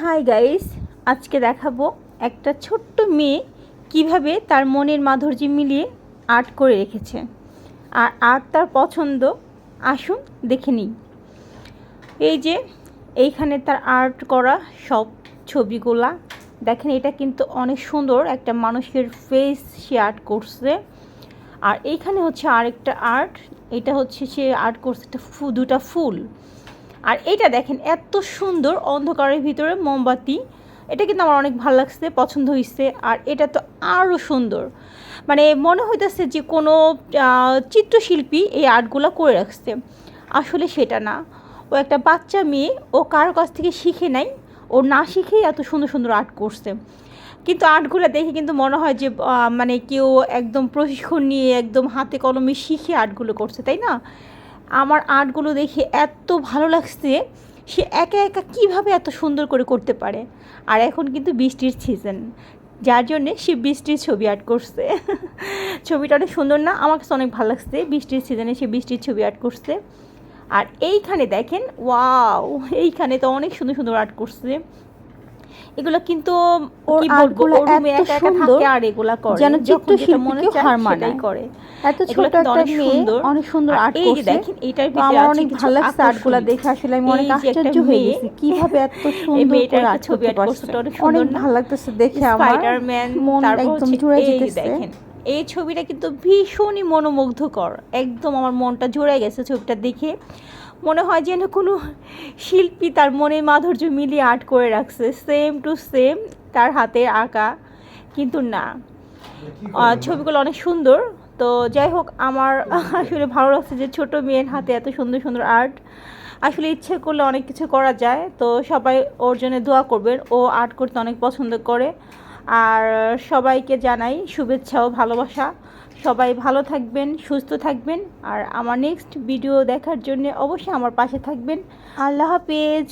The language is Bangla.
হাই গাইস, আজকে দেখাবো একটা ছোট্ট মেয়ে কীভাবে তার মনের মাধুর্য মিলিয়ে আর্ট করে রেখেছে। আর আর্ট তার পছন্দ, আসুন দেখে নিই। এই যে, এইখানে তার আর্ট করা সব ছবিগুলা। দেখেন, এটা কিন্তু অনেক সুন্দর একটা মানুষের ফেস সে আর্ট করছে। আর এইখানে হচ্ছে আরেকটা আর্ট, এটা হচ্ছে সে আর্ট করছে একটা ফু দুটা ফুল। আর এটা দেখেন, এত সুন্দর অন্ধকারের ভিতরে মোমবাতি। এটা কিন্তু আমার অনেক ভালো লাগছে, পছন্দ হয়েছে আর এটা তো আরও সুন্দর। মানে মনে হইতেছে যে কোনো চিত্রশিল্পী এই আর্টগুলো করে রাখছে। আসলে সেটা না। ও একটা বাচ্চা মেয়ে, ও কারও কাছ থেকে শিখে নাই, ও না শিখেই এত সুন্দর সুন্দর আর্ট করছে। কিন্তু আর্টগুলো দেখে কিন্তু মনে হয় যে মানে কেউ একদম প্রশিক্ষণ নিয়ে একদম হাতে কলমে শিখে আর্টগুলো করছে, তাই না? আমার আর্টগুলো দেখে এত ভালো লাগছে, সে একা একা কীভাবে এত সুন্দর করে করতে পারে? আর এখন কিন্তু বৃষ্টির সিজন যার জন্যে সে বৃষ্টির ছবি আর্ট করছে। ছবিটা অনেক সুন্দর না? আমার কাছে অনেক ভালো লাগছে বৃষ্টির সিজনে সে বৃষ্টির ছবি আর্ট করছে। আর এইখানে দেখেন, ওয়াও, এইখানে তো অনেক সুন্দর সুন্দর আর্ট করছে। এগুলো কিন্তু ওর কি বলব আর্টগুলো ওর রুমে এত একা একা সুন্দর, থাকে আর এগুলা করে। যেন যখন যেটা চিত্রশিল্পীকেও চায় হার মানায়। করে। এত ছোট একটা মেয়ে অনেক সুন্দর আর্ট করছে। দেখেন ভিতরে আমার অনেক ভালো লাগছে আর্টগুলো দেখে আসলে আমি অনেক আশ্চর্য হয়ে গেছি। কীভাবে এত সুন্দর করে আর্ট ছবি করছে, অনেক? ভালো লাগতেছে দেখে আমার। স্পাইডারম্যান একদম জুড়ে যেতেছে। দেখেন এই ছবিটা কিন্তু ভীষণই মনোমুগ্ধকর। একদম আমার মনটা জুড়ে গেছে ছবিটা দেখে। মনে হয় যেন কোনো শিল্পী তার মনের মাধুর্য মিলিয়ে আর্ট করে রাখছে। সেম টু সেম তার হাতের আঁকা। কিন্তু না। ছবিগুলো অনেক সুন্দর। তো যাই হোক, আমার আসলে ভালো লাগছে যে ছোট মেয়ের হাতে এত সুন্দর সুন্দর আর্ট। আসলে ইচ্ছে করলে অনেক কিছু করা যায়। তো সবাই ওর জন্য দোয়া করবেন। ও আর্ট করতে অনেক পছন্দ করে। আর সবাইকে জানাই শুভেচ্ছা ও ভালোবাসা। সবাই ভালো থাকবেন, সুস্থ থাকবেন, আর আমার নেক্সট ভিডিও দেখার জন্য অবশ্যই আমার পাশে থাকবেন। আল্লাহ হাফেজ।